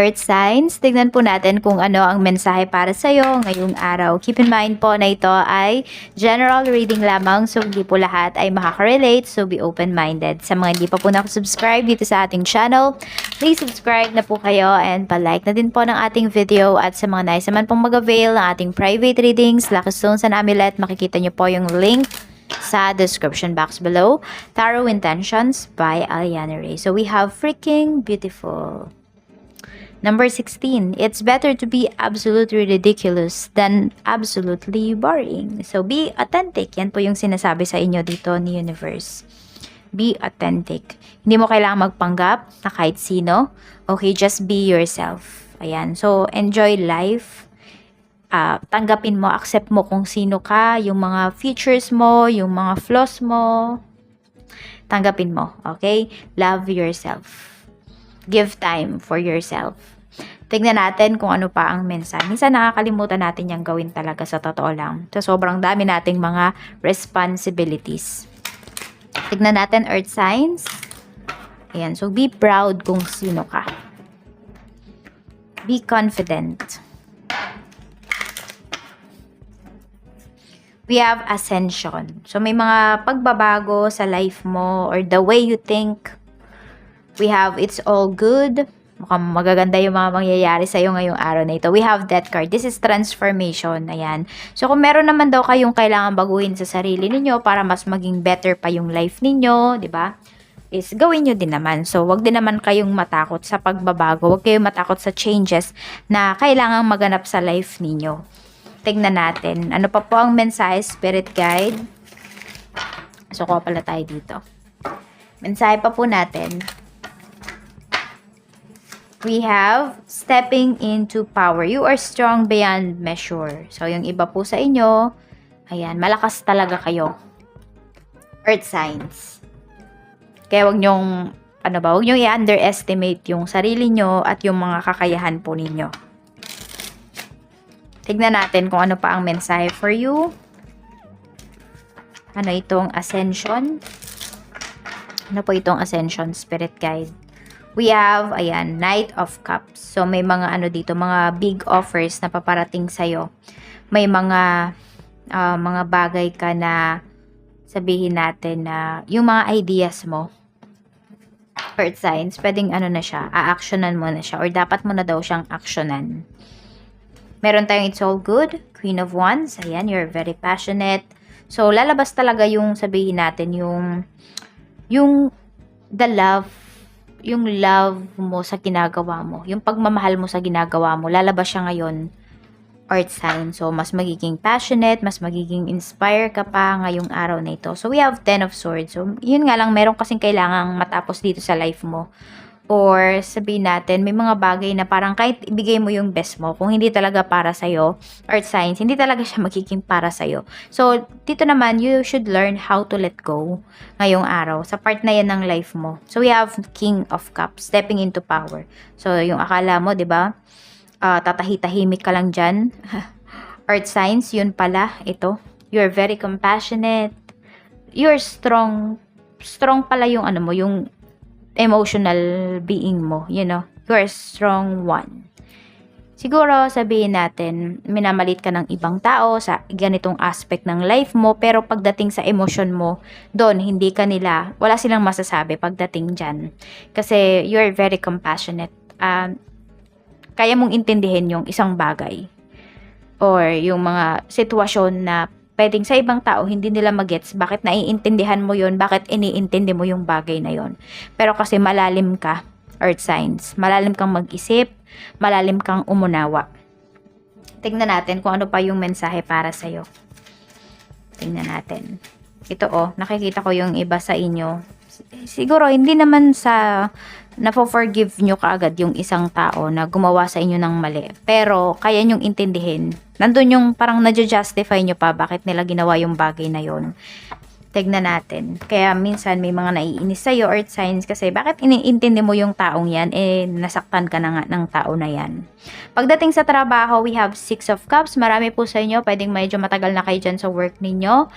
Earth signs, tignan po natin kung ano ang mensahe para sa iyo ngayong araw. Keep in mind po na ito ay general reading lamang so hindi po lahat ay makaka-relate so be open-minded. Sa mga hindi pa po nakasubscribe dito sa ating channel, please subscribe na po kayo and palike na din po ng ating video at sa mga nais naman pong mag-avail ng ating private readings, Lucky Stones and Amulet, makikita nyo po yung link sa description box below. Tarot Intentions by Aliana Ray. So we have freaking beautiful. Number 16, it's better to be absolutely ridiculous than absolutely boring. So, be authentic. Yan po yung sinasabi sa inyo dito ni Universe. Be authentic. Hindi mo kailangang magpanggap na kahit sino. Okay, just be yourself. Ayan. So, enjoy life. Ah, tanggapin mo, accept mo kung sino ka, yung mga features mo, yung mga flaws mo. Tanggapin mo, okay? Love yourself give time for yourself. Tignan natin kung ano pa ang mensahe. Minsan nakakalimutan natin yung gawin talaga sa totoo lang. Sa sobrang dami nating mga responsibilities. Tignan natin earth signs. Ayan, so be proud kung sino ka. Be confident. We have ascension. So may mga pagbabago sa life mo or the way you think We have It's All Good. Mukhang magaganda yung mga mangyayari sa iyo ngayong araw na ito. We have that card. This is transformation. Ayan. So, kung meron naman daw kayong kailangan baguhin sa sarili ninyo para mas maging better pa yung life ninyo, di ba? is gawin nyo din naman. So, wag din naman kayong matakot sa pagbabago. Wag kayong matakot sa changes na kailangang maganap sa life ninyo. Tignan natin. Ano pa po ang mensahe, spirit guide? So, kuha pala tayo dito. Mensahe pa po natin we have stepping into power. You are strong beyond measure. So, yung iba po sa inyo, ayan, malakas talaga kayo. Earth signs. Kaya wag nyong, ano ba, wag nyong i-underestimate yung sarili nyo at yung mga kakayahan po ninyo. Tignan natin kung ano pa ang mensahe for you. Ano itong ascension? Ano po itong ascension spirit guide? We have, ayan, Knight of Cups. So, may mga ano dito, mga big offers na paparating sa'yo. May mga, uh, mga bagay ka na sabihin natin na yung mga ideas mo, earth signs, pwedeng ano na siya, a-actionan mo na siya or dapat mo na daw siyang actionan. Meron tayong It's All Good, Queen of Wands. Ayan, you're very passionate. So, lalabas talaga yung sabihin natin, yung, yung the love yung love mo sa ginagawa mo, yung pagmamahal mo sa ginagawa mo, lalabas siya ngayon, earth sign. So, mas magiging passionate, mas magiging inspire ka pa ngayong araw na ito. So, we have 10 of swords. So, yun nga lang, meron kasing kailangang matapos dito sa life mo or sabihin natin, may mga bagay na parang kahit ibigay mo yung best mo, kung hindi talaga para sa'yo, earth signs, hindi talaga siya magiging para sa'yo. So, dito naman, you should learn how to let go ngayong araw. Sa part na yan ng life mo. So, we have King of Cups, stepping into power. So, yung akala mo, di ba, uh, tatahi-tahimik ka lang dyan. earth signs, yun pala, ito. You're very compassionate. You're strong. Strong pala yung ano mo, yung emotional being mo, you know, you're a strong one. Siguro sabihin natin, minamalit ka ng ibang tao sa ganitong aspect ng life mo, pero pagdating sa emosyon mo, doon hindi ka nila, wala silang masasabi pagdating dyan. Kasi you're very compassionate. Uh, kaya mong intindihin yung isang bagay or yung mga sitwasyon na pwedeng sa ibang tao hindi nila magets bakit naiintindihan mo yon bakit iniintindi mo yung bagay na yon pero kasi malalim ka earth signs. Malalim kang mag-isip malalim kang umunawa. Tingnan natin kung ano pa yung mensahe para sa iyo tingnan natin. Ito oh nakikita ko yung iba sa inyo. Siguro hindi naman sa na-forgive nyo kaagad yung isang tao na gumawa sa inyo ng mali. Pero, kaya nyong intindihin. Nandun yung parang nadja-justify nyo pa bakit nila ginawa yung bagay na yon Tignan natin. Kaya minsan may mga naiinis sa'yo, earth signs, kasi bakit iniintindi mo yung taong yan, eh nasaktan ka na nga ng tao na yan. Pagdating sa trabaho, we have six of cups. Marami po sa inyo, pwedeng medyo matagal na kayo dyan sa work ninyo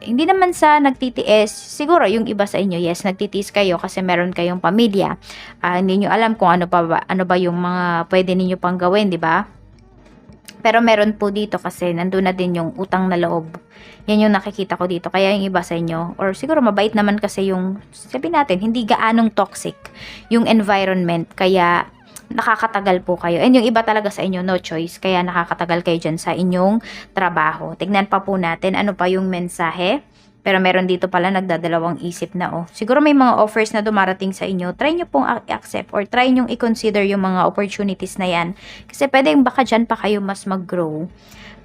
hindi naman sa nagtitiis, siguro yung iba sa inyo, yes, nagtitiis kayo kasi meron kayong pamilya. Ah, hindi nyo alam kung ano pa ba, ano ba yung mga pwede ninyo pang gawin, di ba? Pero meron po dito kasi nandun na din yung utang na loob. Yan yung nakikita ko dito. Kaya yung iba sa inyo, or siguro mabait naman kasi yung, sabi natin, hindi gaanong toxic yung environment. Kaya nakakatagal po kayo. And yung iba talaga sa inyo, no choice. Kaya nakakatagal kayo dyan sa inyong trabaho. Tignan pa po natin ano pa yung mensahe. Pero meron dito pala nagdadalawang isip na oh. Siguro may mga offers na dumarating sa inyo. Try nyo pong i-accept or try nyo i-consider yung mga opportunities na yan. Kasi pwedeng baka dyan pa kayo mas mag-grow.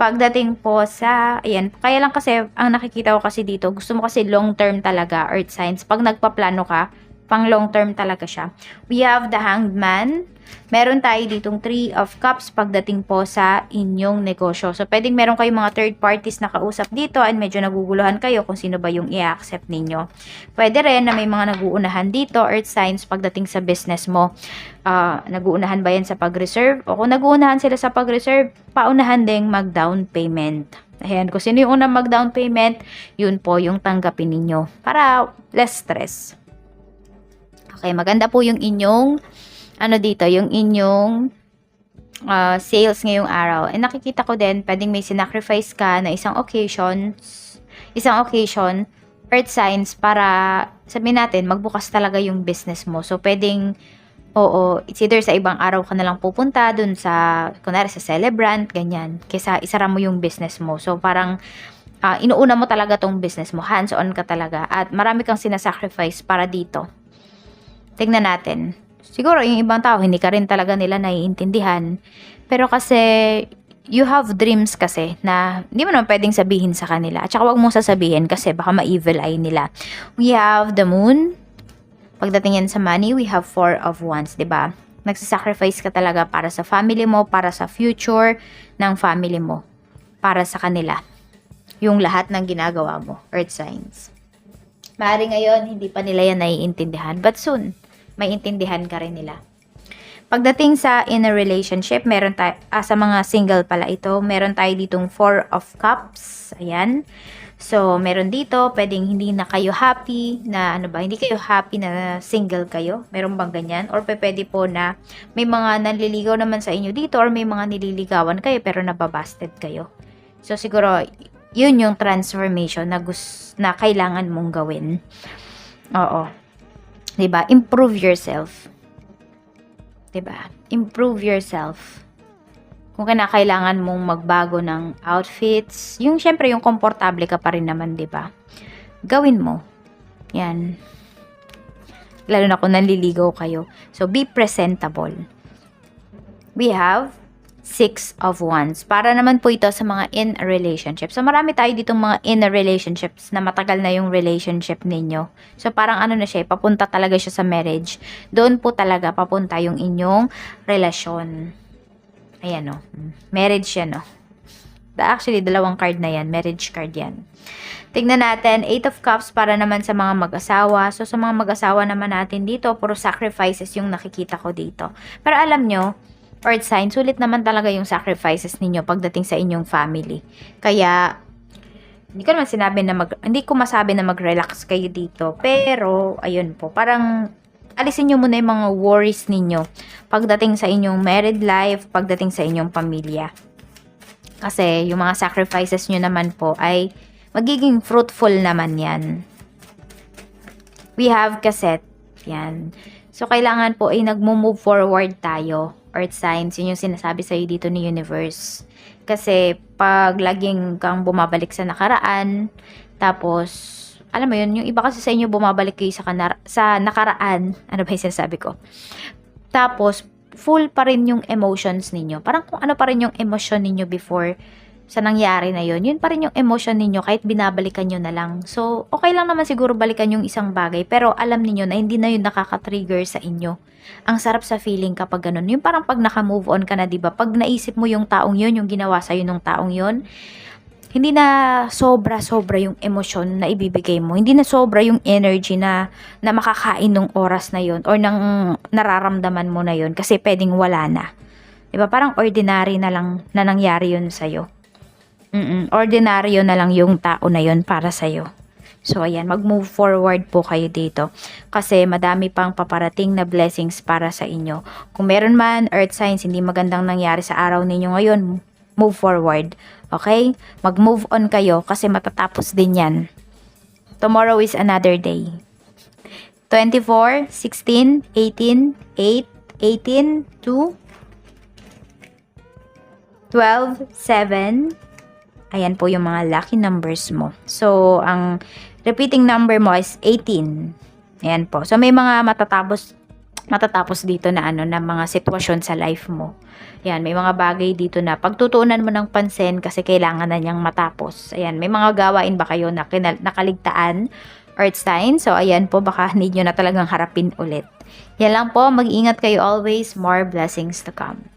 Pagdating po sa, ayan, kaya lang kasi, ang nakikita ko kasi dito, gusto mo kasi long term talaga, earth signs. Pag nagpaplano ka, pang long term talaga siya. We have the hanged man. Meron tayo ditong three of cups pagdating po sa inyong negosyo. So, pwedeng meron kayong mga third parties na kausap dito and medyo naguguluhan kayo kung sino ba yung i-accept ninyo. Pwede rin na may mga naguunahan dito, earth signs, pagdating sa business mo. Ah, naguunahan ba yan sa pag-reserve? O kung naguunahan sila sa pag-reserve, paunahan ding mag-down payment. Ayan, kung sino yung unang mag-down payment, yun po yung tanggapin ninyo. Para less stress. Okay, maganda po yung inyong, ano dito, yung inyong uh, sales ngayong araw. And nakikita ko din, pwedeng may sinacrifice ka na isang occasion, isang occasion, earth signs para sabihin natin, magbukas talaga yung business mo. So, pwedeng, oo, it's either sa ibang araw ka na lang pupunta, dun sa, kunwari sa celebrant, ganyan, kaysa isara mo yung business mo. So, parang, ah, inuuna mo talaga tong business mo, hands-on ka talaga, at marami kang sinasacrifice para dito. Tingnan natin. Siguro yung ibang tao, hindi ka rin talaga nila naiintindihan. Pero kasi, you have dreams kasi na hindi mo naman pwedeng sabihin sa kanila. At saka wag mong sasabihin kasi baka ma-evil eye nila. We have the moon. Pagdating yan sa money, we have four of wands, 'di ba? Nagsasacrifice ka talaga para sa family mo, para sa future ng family mo, para sa kanila. Yung lahat ng ginagawa mo, earth signs. Maaari ngayon, hindi pa nila yan naiintindihan. But soon, may intindihan ka rin nila. Pagdating sa in a relationship, meron tayo, ah, sa mga single pala ito, meron tayo ditong four of cups. Ayan. So, meron dito, pwedeng hindi na kayo happy na, ano ba, hindi kayo happy na single kayo. Meron bang ganyan? Or pwede po na may mga nanliligaw naman sa inyo dito or may mga nililigawan kayo pero nababasted kayo. So, siguro, yun yung transformation na, gus- na kailangan mong gawin. Oo. 'Di ba? Improve yourself. 'Di ba? Improve yourself. Kung kinakailangan mong magbago ng outfits, yung syempre yung komportable ka pa rin naman, 'di ba? Gawin mo. 'Yan. Lalo na kung nanliligaw kayo. So be presentable. We have six of wands. Para naman po ito sa mga in relationship. So, marami tayo ditong mga in relationships na matagal na yung relationship ninyo. So, parang ano na siya, papunta talaga siya sa marriage. Doon po talaga papunta yung inyong relasyon. Ayan o. Marriage yan o. Actually, dalawang card na yan. Marriage card yan. Tignan natin, Eight of Cups para naman sa mga mag-asawa. So, sa mga mag-asawa naman natin dito, puro sacrifices yung nakikita ko dito. Pero alam nyo, earth sign, sulit naman talaga yung sacrifices ninyo pagdating sa inyong family. Kaya, hindi ko naman sinabi na mag, hindi ko masabi na mag-relax kayo dito. Pero, ayun po, parang alisin nyo muna yung mga worries ninyo pagdating sa inyong married life, pagdating sa inyong pamilya. Kasi, yung mga sacrifices nyo naman po ay magiging fruitful naman yan. We have cassette. Yan. So, kailangan po ay nagmo-move forward tayo earth signs, yun yung sinasabi sa'yo dito ni universe. Kasi pag laging kang bumabalik sa nakaraan, tapos, alam mo yun, yung iba kasi sa inyo bumabalik kayo sa, kanar- sa nakaraan, ano ba yung sinasabi ko? Tapos, full pa rin yung emotions ninyo. Parang kung ano pa rin yung emotion ninyo before sa nangyari na yun, yun pa rin yung emotion ninyo kahit binabalikan nyo na lang. So, okay lang naman siguro balikan yung isang bagay, pero alam niyo na hindi na yun nakaka-trigger sa inyo. Ang sarap sa feeling kapag ganun. Yung parang pag naka-move on ka na, di ba? Pag naisip mo yung taong yun, yung ginawa sa'yo ng taong yun, hindi na sobra-sobra yung emosyon na ibibigay mo. Hindi na sobra yung energy na, na makakain ng oras na yun or ng nararamdaman mo na yun kasi pwedeng wala na. Di ba? Parang ordinary na lang na nangyari yun sa'yo. Mm-mm, ordinaryo na lang yung tao na yon para sa'yo. So, ayan, mag-move forward po kayo dito. Kasi madami pang paparating na blessings para sa inyo. Kung meron man earth signs, hindi magandang nangyari sa araw ninyo ngayon, move forward. Okay? Mag-move on kayo kasi matatapos din yan. Tomorrow is another day. 24, 16, 18, 8, 18, 2, 12, 7. Ayan po yung mga lucky numbers mo. So, ang repeating number mo is 18. Ayan po. So, may mga matatapos matatapos dito na ano na mga sitwasyon sa life mo. Ayan, may mga bagay dito na pagtutuunan mo ng pansin kasi kailangan na niyang matapos. Ayan, may mga gawain ba kayo na kinal- nakaligtaan earth sign. So, ayan po, baka need nyo na talagang harapin ulit. Yan lang po, mag-ingat kayo always. More blessings to come.